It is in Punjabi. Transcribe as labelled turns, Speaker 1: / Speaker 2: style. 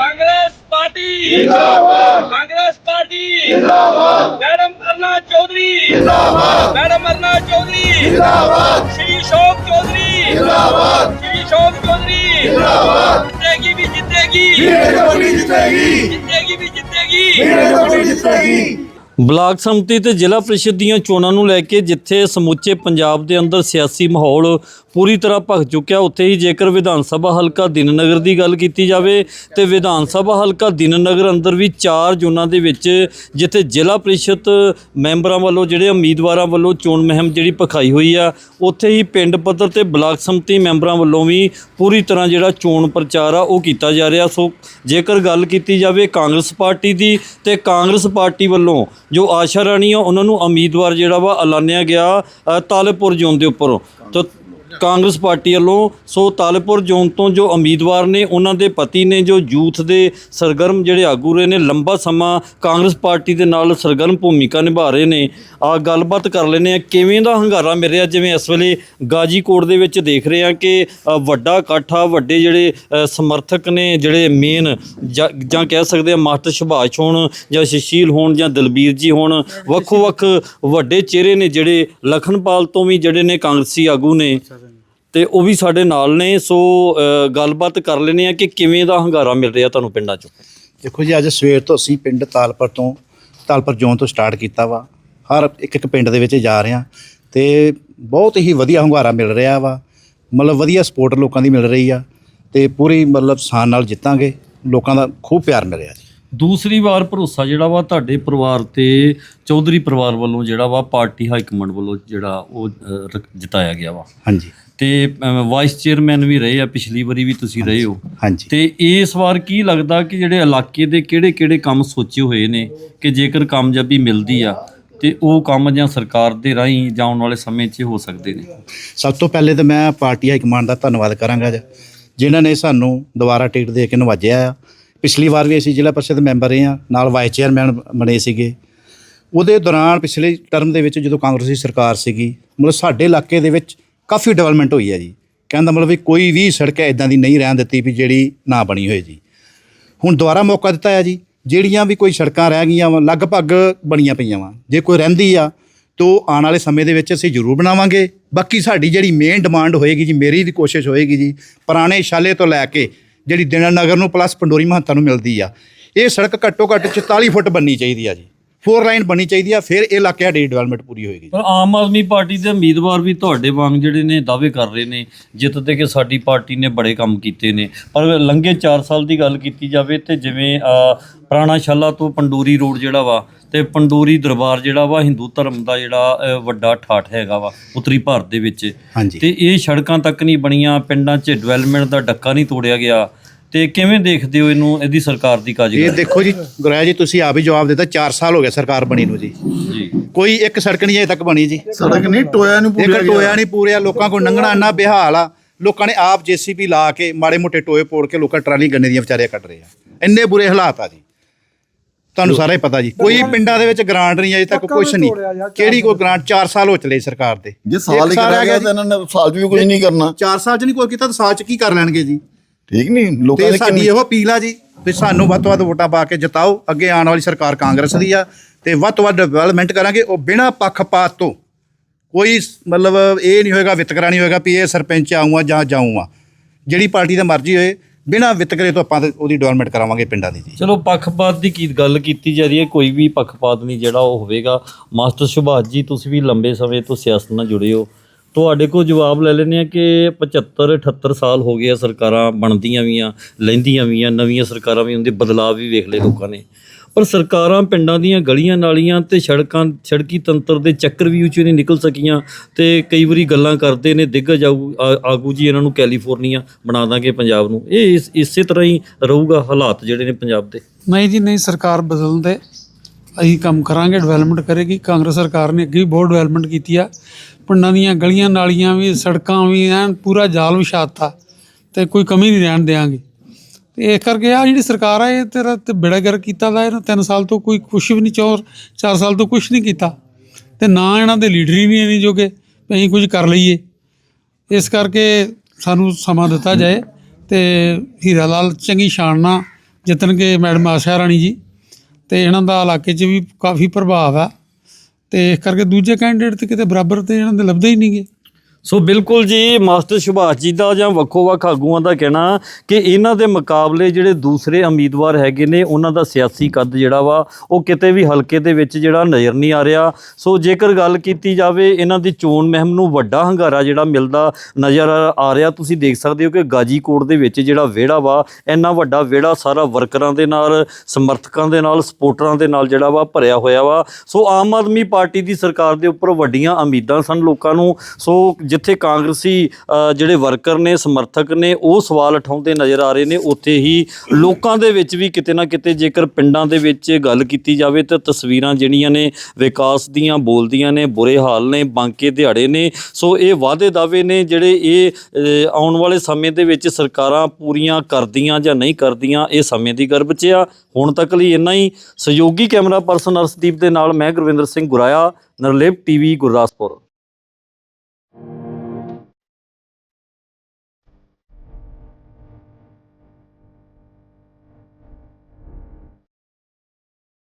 Speaker 1: ਕਾਂਗਰਸ ਪਾਰਟੀ ਜਿੰਦਾਬਾਦ ਕਾਂਗਰਸ ਪਾਰਟੀ ਜਿੰਦਾਬਾਦ ਮੈਡਮ ਅਰਨਾ ਚੌਧਰੀ ਜਿੰਦਾਬਾਦ ਮੈਡਮ ਅਰਨਾ ਚੌਧਰੀ ਜਿੰਦਾਬਾਦ ਸ਼੍ਰੀ ਸ਼ੋਕ ਚੌਧਰੀ ਜਿੰਦਾਬਾਦ ਸ਼੍ਰੀ ਸ਼ੋਕ ਚੌਧਰੀ ਜਿੰਦਾਬਾਦ ਜਿੱਤੇਗੀ ਵੀ ਜਿੱਤੇਗੀ ਜਿੱਤੇਗੀ ਵੀ ਜਿੱਤੇਗੀ
Speaker 2: ਬਲਾਕ ਸੰਮਤੀ ਤੇ ਜ਼ਿਲ੍ਹਾ ਪ੍ਰੀਸ਼ਦ ਦੀਆਂ ਚੋਣਾਂ ਨੂੰ ਲੈ ਕੇ ਜਿੱਥੇ ਸਮੁੱਚੇ ਪੰਜਾਬ ਦੇ ਅੰਦਰ ਸਿਆਸੀ ਮਾਹੌਲ ਪੂਰੀ ਤਰ੍ਹਾਂ ਭਖ ਚੁੱਕਿਆ, ਉੱਥੇ ਹੀ ਜੇਕਰ ਵਿਧਾਨ ਸਭਾ ਹਲਕਾ ਦਿਨਨਗਰ ਦੀ ਗੱਲ ਕੀਤੀ ਜਾਵੇ ਤੇ ਵਿਧਾਨ ਸਭਾ ਹਲਕਾ ਦਿਨਨਗਰ ਅੰਦਰ ਵੀ ਚਾਰ ਜ਼ੋਨਾਂ ਦੇ ਵਿੱਚ ਜਿੱਥੇ ਜ਼ਿਲ੍ਹਾ ਪ੍ਰੀਸ਼ਦ ਮੈਂਬਰਾਂ ਵੱਲੋਂ ਜਿਹੜੇ ਉਮੀਦਵਾਰਾਂ ਵੱਲੋਂ ਚੋਣ ਮੁਹਿੰਮ ਜਿਹੜੀ ਭਖਾਈ ਹੋਈ ਆ, ਉੱਥੇ ਹੀ ਪਿੰਡ ਪੱਧਰ ਤੇ ਬਲਾਕ ਸੰਮਤੀ ਮੈਂਬਰਾਂ ਵੱਲੋਂ ਵੀ ਪੂਰੀ ਤਰ੍ਹਾਂ ਜਿਹੜਾ ਚੋਣ ਪ੍ਰਚਾਰ ਆ, ਉਹ ਕੀਤਾ ਜਾ ਰਿਹਾ। ਸੋ ਜੇਕਰ ਗੱਲ ਕੀਤੀ ਜਾਵੇ ਕਾਂਗਰਸ ਪਾਰਟੀ ਦੀ ਤੇ ਕਾਂਗਰਸ ਪਾਰਟੀ ਵੱਲੋਂ ਜੋ ਆਸ਼ਾ ਰਾਣੀ ਆ, ਉਹਨਾਂ ਨੂੰ ਉਮੀਦਵਾਰ ਜਿਹੜਾ ਵਾ ਐਲਾਨਿਆ ਗਿਆ ਤਾਲਪੁਰ ਜ਼ੋਨ ਦੇ ਉੱਪਰੋਂ। ਤਾਂ ਕਾਂਗਰਸ ਪਾਰਟੀ ਵੱਲੋਂ ਸੋ ਤਾਲੇਪੁਰ ਜ਼ੋਨ ਤੋਂ ਜੋ ਉਮੀਦਵਾਰ ਨੇ ਉਹਨਾਂ ਦੇ ਪਤੀ ਨੇ ਜੋ ਯੂਥ ਦੇ ਸਰਗਰਮ ਜਿਹੜੇ ਆਗੂ ਰਹੇ ਨੇ ਲੰਬਾ ਸਮਾਂ ਕਾਂਗਰਸ ਪਾਰਟੀ ਦੇ ਨਾਲ ਸਰਗਰਮ ਭੂਮਿਕਾ ਨਿਭਾ ਰਹੇ ਨੇ। ਆ ਗੱਲਬਾਤ ਕਰ ਲੈਨੇ ਆ ਕਿਵੇਂ ਦਾ ਹੰਗਾਰਾ ਮਿਲ ਰਿਹਾ? ਜਿਵੇਂ ਇਸ ਵੇਲੇ ਗਾਜੀਕੋਟ ਦੇ ਵਿੱਚ ਦੇਖ ਰਹੇ ਆ ਕਿ ਅ, ਵੱਡਾ ਇਕੱਠਾ ਵੱਡੇ ਜਿਹੜੇ ਅ, ਸਮਰਥਕ ਨੇ ਜਿਹੜੇ ਮੇਨ ਜਾਂ ਕਹਿ ਸਕਦੇ ਆ ਮਾਸਟਰ ਸੁਭਾਸ਼ ਹੋਣ ਜਾਂ ਸੁਸ਼ੀਲ ਹੋਣ ਜਾਂ ਦਲਬੀਰ ਜੀ ਹੋਣ ਵੱਖੋ ਵੱਖ ਵੱਡੇ ਚਿਹਰੇ ਨੇ ਜਿਹੜੇ ਲਖਨਪਾਲ ਤੋਂ ਵੀ ਜਿਹੜੇ ਨੇ ਕਾਂਗਰਸੀ ਆਗੂ ਨੇ। ਤੇ ਉਹ ਵੀ ਸਾਡੇ ਨਾਲ ਨੇ ਸੋ ਅ, ਗੱਲਬਾਤ ਕਰ ਲੈਨੇ ਆ ਕਿ ਕਿਵੇਂ ਦਾ ਹੰਗਾਰਾ ਮਿਲ ਰਿਹਾ ਤੁਹਾਨੂੰ ਪਿੰਡਾਂ 'ਚੋਂ?
Speaker 3: ਦੇਖੋ ਜੀ ਅੱਜ ਸਵੇਰ ਤੋਂ ਅਸੀਂ ਪਿੰਡ ਤਾਲਪੁਰ ਤੋਂ ਤਾਲਪੁਰ ਜ਼ੋਨ ਤੋਂ ਸਟਾਰਟ ਕੀਤਾ ਵਾ। ਹਰ ਇੱਕ ਇੱਕ ਪਿੰਡ ਦੇ ਵਿੱਚ ਜਾ ਰਹੇ ਹਾਂ ਤੇ ਬਹੁਤ ਹੀ ਵਧੀਆ ਹੁੰਗਾਰਾ ਮਿਲ ਰਿਹਾ ਵਾ। ਮਤਲਬ ਵਧੀਆ ਸਪੋਰਟ ਲੋਕਾਂ ਦੀ ਮਿਲ ਰਹੀ ਆ ਤੇ ਪੂਰੀ ਮਤਲਬ ਸਾਨ ਨਾਲ ਜਿੱਤਾਂਗੇ। ਲੋਕਾਂ ਦਾ ਖੂਬ ਪਿਆਰ ਮਿਲ ਰਿਹਾ ਜੀ।
Speaker 2: ਦੂਸਰੀ ਵਾਰ ਭਰੋਸਾ ਜਿਹੜਾ ਵਾ ਤੁਹਾਡੇ ਪਰਿਵਾਰ ਤੇ ਚੌਧਰੀ ਪਰਿਵਾਰ ਵੱਲੋਂ ਜਿਹੜਾ ਵਾ ਪਾਰਟੀ ਹਾਈ ਕਮਾਂਡ ਵੱਲੋਂ ਜਿਹੜਾ ਉਹ ਅ, ਜਿਤਾਇਆ ਗਿਆ ਵਾ।
Speaker 3: ਹਾਂਜੀ।
Speaker 2: ਤੇ ਵਾਈਸ ਚੇਅਰਮੈਨ ਵੀ ਰਹੇ ਆ ਪਿਛਲੀ ਵਾਰੀ ਵੀ ਤੁਸੀਂ ਰਹੇ ਹੋ।
Speaker 3: ਹਾਂਜੀ।
Speaker 2: ਤੇ ਇਸ ਵਾਰ ਕੀ ਲੱਗਦਾ ਕਿ ਜਿਹੜੇ ਇਲਾਕੇ ਦੇ ਕਿਹੜੇ-ਕਿਹੜੇ ਕੰਮ ਸੋਚੇ ਹੋਏ ਨੇ ਕਿ ਜੇਕਰ ਕਾਮਯਾਬੀ ਮਿਲਦੀ ਆ ਤੇ ਉਹ ਕੰਮ ਜਾਂ ਸਰਕਾਰ ਦੇ ਰਾਹੀਂ ਜਾਂ ਆਉਣ ਵਾਲੇ ਸਮੇਂ 'ਚ ਹੋ ਸਕਦੇ ਨੇ?
Speaker 3: ਸਭ ਤੋਂ ਪਹਿਲੇ ਤਾਂ ਮੈਂ ਪਾਰਟੀ ਹਾਈ ਕਮਾਂਡ ਦਾ ਧੰਨਵਾਦ ਕਰਾਂਗਾ ਜੀ। ਜਿਨ੍ਹਾਂ ਨੇ ਸਾਨੂੰ ਦੁਬਾਰਾ ਟਿਕਟ ਦੇ ਕੇ ਨਵਾਜਿਆ ਆ ਪਿਛਲੀ ਵਾਰ ਵੀ ਅਸੀਂ ਜ਼ਿਲ੍ਹਾ ਪਰਿਸ਼ਦ ਮੈਂਬਰ ਰਹੇ ਹਾਂ, ਨਾਲ ਵਾਈਸ ਚੇਅਰਮੈਨ ਬਣੇ ਸੀਗੇ। ਉਹਦੇ ਦੌਰਾਨ ਪਿਛਲੇ ਟਰਮ ਦੇ ਵਿੱਚ ਜਦੋਂ ਕਾਂਗਰਸੀ ਸਰਕਾਰ ਸੀਗੀ, ਮਤਲਬ ਸਾਡੇ ਇਲਾਕੇ ਦੇ ਵਿੱਚ ਕਾਫੀ ਡਿਵੈਲਪਮੈਂਟ ਹੋਈ ਹੈ ਜੀ। ਕਹਿੰਦਾ ਮਤਲਬ ਵੀ ਕੋਈ ਵੀ ਸੜਕ ਇਦਾਂ ਦੀ ਨਹੀਂ ਰਹਿਣ ਦਿੱਤੀ ਵੀ ਜਿਹੜੀ ਨਾ ਬਣੀ ਹੋਏ ਜੀ। ਹੁਣ ਦੁਬਾਰਾ ਮੌਕਾ ਦਿੱਤਾ ਹੈ ਜੀ, ਜਿਹੜੀਆਂ ਵੀ ਕੋਈ ਸੜਕਾਂ ਰਹਿ ਗਈਆਂ ਵਾ, ਲਗਭਗ ਬਣੀਆਂ ਪਈਆਂ ਵਾ। ਜੇ ਕੋਈ ਰਹਿੰਦੀ ਆ, ਤੋ ਆਉਣ ਵਾਲੇ ਸਮੇਂ ਦੇ ਵਿੱਚ ਅਸੀਂ ਜ਼ਰੂਰ ਬਣਾਵਾਂਗੇ। ਬਾਕੀ ਸਾਡੀ ਜਿਹੜੀ ਮੇਨ ਡਿਮਾਂਡ ਹੋਏਗੀ ਜੀ, ਮੇਰੀ ਵੀ ਕੋਸ਼ਿਸ਼ ਹੋਏਗੀ ਜੀ, ਪੁਰਾਣੇ ਸ਼ਾਲੇ ਤੋਂ ਲੈ ਕੇ ਜਿਹੜੀ ਦਿਨਾ ਨਗਰ ਨੂੰ ਪਲੱਸ ਪੰਡੋਰੀ ਮਹੰਤਾ ਨੂੰ ਮਿਲਦੀ ਆ। ਇਹ ਸੜਕ ਘੱਟੋ ਘੱਟ 44 ਫੁੱਟ ਬਣਨੀ ਚਾਹੀਦੀ ਆ ਜੀ। ਫੋਰ ਲਾਈਨ ਬਣਨੀ ਚਾਹੀਦੀ ਆ ਫਿਰ ਇਹ ਇਲਾਕੇ ਸਾਡੀ ਡਿਵੈਲਪਮੈਂਟ ਪੂਰੀ ਹੋਏਗੀ
Speaker 2: ਪਰ ਆਮ ਆਦਮੀ ਪਾਰਟੀ ਦੇ ਉਮੀਦਵਾਰ ਵੀ ਤੁਹਾਡੇ ਵਾਂਗ ਜਿਹੜੇ ਨੇ ਦਾਅਵੇ ਕਰ ਰਹੇ ਨੇ ਜਿੱਤ ਤੇ ਕਿ ਸਾਡੀ ਪਾਰਟੀ ਨੇ ਬੜੇ ਕੰਮ ਕੀਤੇ ਨੇ। ਪਰ ਲੰਘੇ 4 ਸਾਲ ਦੀ ਗੱਲ ਕੀਤੀ ਜਾਵੇ ਤੇ ਜਿਵੇਂ ਪੁਰਾਣਾ ਸ਼ਾਲਾ ਤੋਂ ਪੰਡੂਰੀ ਰੋਡ ਜਿਹੜਾ ਵਾ ਤੇ ਪੰਡੂਰੀ ਦਰਬਾਰ ਜਿਹੜਾ ਵਾ ਹਿੰਦੂ ਧਰਮ ਦਾ ਜਿਹੜਾ ਵੱਡਾ ਠਾਠ ਹੈਗਾ ਵਾ ਉੱਤਰੀ ਭਾਰਤ ਦੇ ਵਿੱਚ। ਤੇ ਇਹ ਸੜਕਾਂ ਤੱਕ ਨਹੀਂ ਬਣੀਆਂ ਪਿੰਡਾਂ 'ਚ ਡਿਵੈਲਪਮੈਂਟ ਦਾ ਡੱਕਾ ਨਹੀਂ ਤੋੜਿਆ ਗਿਆ। ਤੇ ਕਿਵੇਂ ਦੇਖਦੇ ਹੋ ਇਹਨੂੰ ਇਹਦੀ ਸਰਕਾਰ ਦੀ
Speaker 3: ਇਹ
Speaker 2: ਕਾਰਜਕਾਰੀ
Speaker 3: ਦੇਖੋ ਜੀ ਗੁਰਾਇਆ ਜੀ ਤੁਸੀਂ ਆਪ ਹੀ ਜਵਾਬ ਦਿੱਤਾ 4 ਸਾਲ ਹੋ ਗਏ ਸਰਕਾਰ ਬਣੀ ਨੂੰ ਜੀ।
Speaker 2: ਜੀ।
Speaker 3: ਕੋਈ ਇੱਕ ਸੜਕ ਨਹੀਂ ਅਜੇ ਤੱਕ ਬਣੀ ਜੀ।
Speaker 4: ਸੜਕ ਨਹੀਂ ਟੋਇਆ ਨੂੰ
Speaker 3: ਇੱਕ
Speaker 4: ਪੂਰਿਆ
Speaker 3: ਟੋਇਆ ਨਹੀਂ ਪੂਰਿਆ ਲੋਕਾਂ ਕੋਲ ਲੰਘਣਾ ਇੰਨਾ ਬੇਹਾਲ ਆ ਲੋਕਾਂ ਨੇ ਆਪ ਜੀਸੀਬੀ ਲਾ ਕੇ ਮਾੜੇ ਮੋਟੇ ਟੋਏ ਪੋੜ ਕੇ ਲੋਕਾਂ ਟਰਾਲੀ ਗੰਨੇ ਦੀਆਂ ਵਿਚਾਰੇ ਕੱਢ ਰਹੇ ਆ। ਇੰਨੇ ਬੁਰੇ ਹਾਲਾਤ ਆ ਜੀ। ਤੁਹਾਨੂੰ ਸਾਰਾ ਹੀ ਪਤਾ ਜੀ ਕੋਈ ਪਿੰਡਾਂ ਦੇ ਵਿੱਚ ਗ੍ਰਾਂਟ ਨਹੀਂ ਅਜੇ ਤੱਕ ਕੁਝ ਨਹੀਂ। ਕਿਹੜੀ ਕੋਈ ਗ੍ਰਾਂਟ 4 ਸਾਲ ਹੋ ਚਲੇ ਸਰਕਾਰ ਦੇ।
Speaker 4: ਜੇ ਸਾਲ
Speaker 3: ਇੱਕ
Speaker 4: ਹੀ ਕਰਿਆ ਗਿਆ। ਤਾਂ ਇਹਨਾਂ ਨੇ ਸਾਲ 'ਚ ਵੀ ਕੁਝ ਨਹੀਂ ਕਰਨਾ।
Speaker 3: 4 ਸਾਲ ਚ ਨਹੀਂ ਕੋਈ ਕੀਤਾ ਤਾਂ ਸਾਲ ਚ ਕੀ ਕਰ ਲੈਣਗੇ ਜੀ?
Speaker 4: ਠੀਕ ਨਹੀਂ ਲੋਕਾਂ
Speaker 3: ਤੇ
Speaker 4: ਦੇ
Speaker 3: ਸਾਡੀ
Speaker 4: ਕਿੰਨੇ-
Speaker 3: ਇਹੋ ਅਪੀਲ ਆ ਜੀ ਵੀ ਸਾਨੂੰ ਵੱਧ ਤੋਂ ਵੱਧ ਵੋਟਾਂ ਪਾ ਕੇ ਜਿਤਾਓ ਅੱਗੇ ਆਉਣ ਵਾਲੀ ਸਰਕਾਰ ਕਾਂਗਰਸ ਦੀ ਆ ਤੇ ਵੱਧ ਤੋਂ ਵੱਧ ਡਿਵੈਲਪਮੈਂਟ ਕਰਾਂਗੇ ਉਹ ਬਿਨਾਂ ਪੱਖਪਾਤ ਤੋਂ। ਕੋਈ ਸ- ਮਤਲਬ ਇਹ ਨਹੀਂ ਹੋਏਗਾ ਵਿਤਕਰਾ ਨਹੀਂ ਹੋਏਗਾ ਵੀ ਇਹ ਸਰਪੰਚ ਆਊਂਗਾ ਜਾਂ ਜਾਊਂਗਾ। ਜਿਹੜੀ ਪਾਰਟੀ ਦਾ ਮਰਜ਼ੀ ਹੋਏ ਬਿਨਾਂ ਵਿਤਕਰੇ ਤੋਂ ਆਪਾਂ ਤੇ ਉਹਦੀ ਡਿਵੈਲਪਮੈਂਟ ਕਰਾਵਾਂਗੇ ਪਿੰਡਾਂ ਦੀ ਜੀ।
Speaker 2: ਚਲੋ ਪੱਖਪਾਤ ਦੀ ਕੀ ਗੱਲ ਕੀਤੀ ਜਾ ਰਹੀ ਹੈ ਕੋਈ ਵੀ ਪੱਖਪਾਤ ਨਹੀਂ ਜਿਹੜਾ ਉਹ ਹੋਵੇਗਾ। ਮਾਸਟਰ ਸੁਭਾਸ਼ ਜੀ ਤੁਸੀਂ ਵੀ ਲੰਬੇ ਸਮੇਂ ਤੋਂ ਸਿਆਸਤ ਨਾਲ ਜੁੜੇ ਹੋ। ਤੁਹਾਡੇ ਕੋਲ ਜਵਾਬ ਲੈ ਲੈਂਦੇ ਆ ਕਿ 75 78 ਸਾਲ ਹੋ ਗਏ ਆ ਸਰਕਾਰਾਂ ਬਣਦੀਆਂ ਵੀ ਵੀਆਂ ਲੈਂਦੀਆਂ ਆ, ਨਵੀਆਂ ਸਰਕਾਰਾਂ ਵੀ ਹੁੰਦੇ, ਬਦਲਾਅ ਵੀ ਵੇਖ ਲਏ ਲੋਕਾਂ ਨੇ। ਪਰ ਸਰਕਾਰਾਂ ਪਿੰਡਾਂ ਦੀਆਂ ਗਲੀਆਂ ਨਾਲੀਆਂ ਤੇ ਸੜਕਾਂ, ਸੜਕੀ ਤੰਤਰ ਦੇ ਚੱਕਰ ਵੀ ਉੱਚੇ ਨਹੀਂ ਨਿਕਲ ਸਕੀਆਂ ਤੇ ਕਈ ਵਾਰੀ ਗੱਲਾਂ ਕਰਦੇ ਨੇ ਦਿੱਗਜ ਆਗੂ ਆਗੂ ਜੀ ਇਹਨਾਂ ਨੂੰ ਕੈਲੀਫੋਰਨੀਆ ਬਣਾ ਦਾਂਗੇ ਪੰਜਾਬ ਨੂੰ। ਇਹ ਇਸ- ਇਸੇ ਤਰ੍ਹਾਂ ਹੀ ਰਹੂਗਾ ਹਾਲਾਤ ਜਿਹੜੇ ਨੇ ਪੰਜਾਬ ਦੇ।
Speaker 5: ਨਹੀਂ ਜੀ, ਨਹੀਂ ਸਰਕਾਰ ਬਦਲਦੇ। ਅਸੀਂ ਕੰਮ ਕਰਾਂਗੇ ਡਿਵੈਲਪਮੈਂਟ ਕਰੇਗੀ। ਕਾਂਗਰਸ ਸਰਕਾਰ ਨੇ ਅੱਗੇ ਵੀ ਬਹੁਤ ਡਿਵੈਲਪਮੈਂਟ ਕੀਤੀ ਆ। ਪਿੰਡਾਂ ਦੀਆਂ ਗਲੀਆਂ ਨਾਲੀਆਂ ਵੀ, ਸੜਕਾਂ ਵੀ, ਐਨ ਪੂਰਾ ਜਾਲ ਵਿਛਾਤਾ ਤੇ ਕੋਈ ਕਮੀ ਨਹੀਂ ਰਹਿਣ ਦੇਾਂਗੇ ਤੇ ਇਸ ਕਰਕੇ ਆ ਜਿਹੜੀ ਸਰਕਾਰ ਆ, ਇਹ ਤੇਰਾ ਤੇ ਬੇੜਾ ਕੀਤਾ ਦਾ ਇਹਨਾਂ 3 ਸਾਲ ਤੋਂ ਕੋਈ ਕੁਛ ਵੀ ਨਹੀਂ, ਚੋਰ 4 ਸਾਲ ਤੋਂ ਕੁਛ ਨਹੀਂ ਕੀਤਾ। ਤੇ ਨਾ ਇਹਨਾਂ ਦੇ ਲੀਡਰ ਹੀ ਨਹੀਂ ਨਹੀਂ ਜੋਗੇ, ਵੀ ਅਸੀਂ ਕੁਝ ਕਰ ਲਈਏ। ਇਸ ਕਰਕੇ ਸਾਨੂੰ ਸਮਾਂ ਦਿੱਤਾ ਜਾਏ ਤੇ ਹੀਰਾ ਲਾਲ ਚੰਗੀ ਸ਼ਾਨ ਨਾਲ ਜਿੱਤਣਗੇ ਮੈਡਮ ਆਸ਼ਾ ਰਾਣੀ ਜੀ। ਤੇ ਇਹਨਾਂ ਦਾ ਇਲਾਕੇ 'ਚ ਵੀ ਕਾਫੀ ਪ੍ਰਭਾਵ ਆ। ਤੇ ਇਸ ਕਰਕੇ ਦੂਜੇ ਕੈਂਡੀਡੇਟ ਤੇ ਕਿਤੇ ਬਰਾਬਰ ਤੇ ਇਹਨਾਂ ਦੇ ਲੱਭਦੇ ਹੀ ਨਹੀਂਗੇ।
Speaker 2: ਸੋ ਬਿਲਕੁਲ ਜੀ, ਮਾਸਟਰ ਸੁਭਾਸ਼ ਜੀ ਦਾ ਜਾਂ ਵੱਖੋ ਵੱਖ ਆਗੂਆਂ ਦਾ ਕਹਿਣਾ ਕਿ ਇਹਨਾਂ ਦੇ ਮੁਕਾਬਲੇ ਜਿਹੜੇ ਦੂਸਰੇ ਉਮੀਦਵਾਰ ਹੈਗੇ ਨੇ, ਉਹਨਾਂ ਦਾ ਸਿਆਸੀ ਕੱਦ ਜਿਹੜਾ ਵਾ, ਉਹ ਕਿਤੇ ਵੀ ਹਲਕੇ ਦੇ ਵਿੱਚ ਜਿਹੜਾ ਨਜ਼ਰ ਨਹੀਂ ਆ ਰਿਹਾ। ਸੋ ਜੇਕਰ ਗੱਲ ਕੀਤੀ ਜਾਵੇ, ਇਹਨਾਂ ਦੀ ਚੋਣ ਮਹਿਮ ਨੂੰ ਵੱਡਾ ਹੰਗਾਰਾ ਜਿਹੜਾ ਮਿਲਦਾ ਨਜ਼ਰ ਆ ਰਿਹਾ, ਤੁਸੀਂ ਦੇਖ ਸਕਦੇ ਹੋ ਕਿ ਗਾਜੀਕੋਟ ਦੇ ਵਿੱਚ ਜਿਹੜਾ ਵਿਹੜਾ ਵਾ, ਇੰਨਾ ਵੱਡਾ ਵਿਹੜਾ ਸਾਰਾ ਵਰਕਰਾਂ ਦੇ ਨਾਲ, ਸਮਰਥਕਾਂ ਦੇ ਨਾਲ, ਸਪੋਰਟਰਾਂ ਦੇ ਨਾਲ ਜਿਹੜਾ ਵਾ ਭਰਿਆ ਹੋਇਆ ਵਾ। ਸੋ ਆਮ ਆਦਮੀ ਪਾਰਟੀ ਦੀ ਸਰਕਾਰ ਦੇ ਉੱਪਰ ਵੱਡੀਆਂ ਉਮੀਦਾਂ ਸਨ ਲੋਕਾਂ ਨੂੰ। ਸੋ ਜਿੱਥੇ ਕਾਂਗਰਸੀ ਜਿਹੜੇ ਵਰਕਰ ਨੇ, ਸਮਰਥਕ ਨੇ, ਉਹ ਸਵਾਲ ਉਠਾਉਂਦੇ ਨਜ਼ਰ ਆ ਰਹੇ ਨੇ, ਉੱਥੇ ਹੀ ਲੋਕਾਂ ਦੇ ਵਿੱਚ ਵੀ ਕਿਤੇ ਨਾ ਕਿਤੇ ਜੇਕਰ ਪਿੰਡਾਂ ਦੇ ਵਿੱਚ ਗੱਲ ਕੀਤੀ ਜਾਵੇ ਤਾਂ ਤਸਵੀਰਾਂ ਜਿਹੜੀਆਂ ਨੇ, ਵਿਕਾਸ ਦੀਆਂ, ਬੋਲਦੀਆਂ ਨੇ, ਬੁਰੇ ਹਾਲ ਨੇ, ਬਾਂਕੇ ਦਿਹਾੜੇ ਨੇ, ਸੋ ਇਹ ਵਾਅਦੇ ਦਾਅਵੇ ਨੇ ਜਿਹੜੇ ਇਹ ਆਉਣ ਵਾਲੇ ਸਮੇਂ ਦੇ ਵਿੱਚ ਸਰਕਾਰਾਂ ਪੂਰੀਆਂ ਕਰਦੀਆਂ ਜਾਂ ਨਹੀਂ ਕਰਦੀਆਂ, ਇਹ ਸਮੇਂ ਦੀ ਗਰਭ 'ਚ ਆ। ਹੁਣ ਤੱਕ ਲਈ ਇੰਨਾ ਹੀ। ਸਹਿਯੋਗੀ ਕੈਮਰਾ ਪਰਸਨ ਅਰਸ਼ਦੀਪ ਦੇ ਨਾਲ ਮੈਂ ਗੁਰਵਿੰਦਰ ਸਿੰਘ ਗੁਰਾਇਆ ਨਰਲੇਪ ਟੀਵੀ, ਗੁਰਦਾਸਪੁਰ।